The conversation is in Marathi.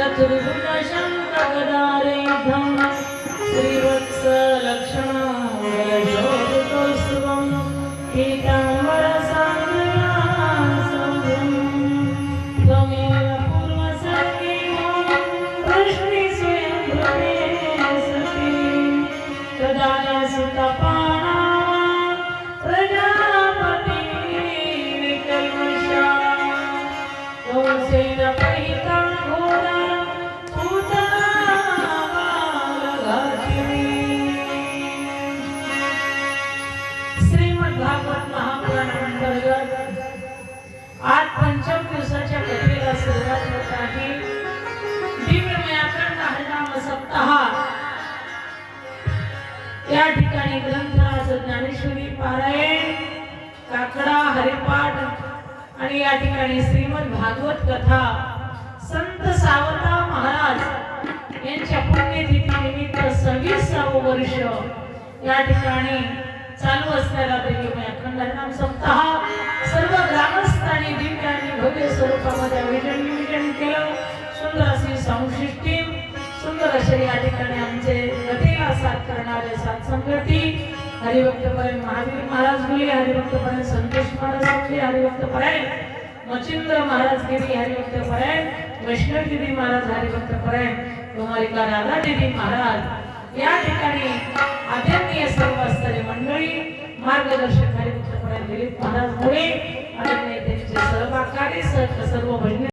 চতুর্গুণ आज पंचम दिवसाच्या कथेला सुरुवात होत आहे. दिव्य व्याकरण हरिनाम सप्ताह. या ठिकाणी ग्रंथराज ज्ञानेश्वरी पारायण काकडा हरिपाठ आणि या ठिकाणी श्रीमद भागवत कथा संत सावता महाराज यांच्या पुण्यतिथी निमित्त सव्वीसावं वर्ष या ठिकाणी चालू असलेला देवी अखंड हरिनाम सप्ताह. सर्व ग्रामस्थांनी दिव्य आणि भव्य स्वरूपामध्ये विजन विजन केलं. सुंदर अशी संशिष्टी सुंदर असे या ठिकाणी आमचे गतीला साथ करणारे सात संगती हरिभक्तपर्यंत महावीर महाराज बोले हरिभक्तपर्यंत संतोष महाराज बोले हरिभक्तपर्यंत मचिंद्र महाराज गिरी हरिभक्तपर्यंत वैष्णवगिरी महाराज हरिभक्तपर्यंत कुमारिका राधा देवी महाराज. या ठिकाणी आदरणीय सर्व मार्गदर्शक हरिभक्तपर्यंत दिलीप महाराज मुळे आणि त्यांचे सहकार्य सर्व भजने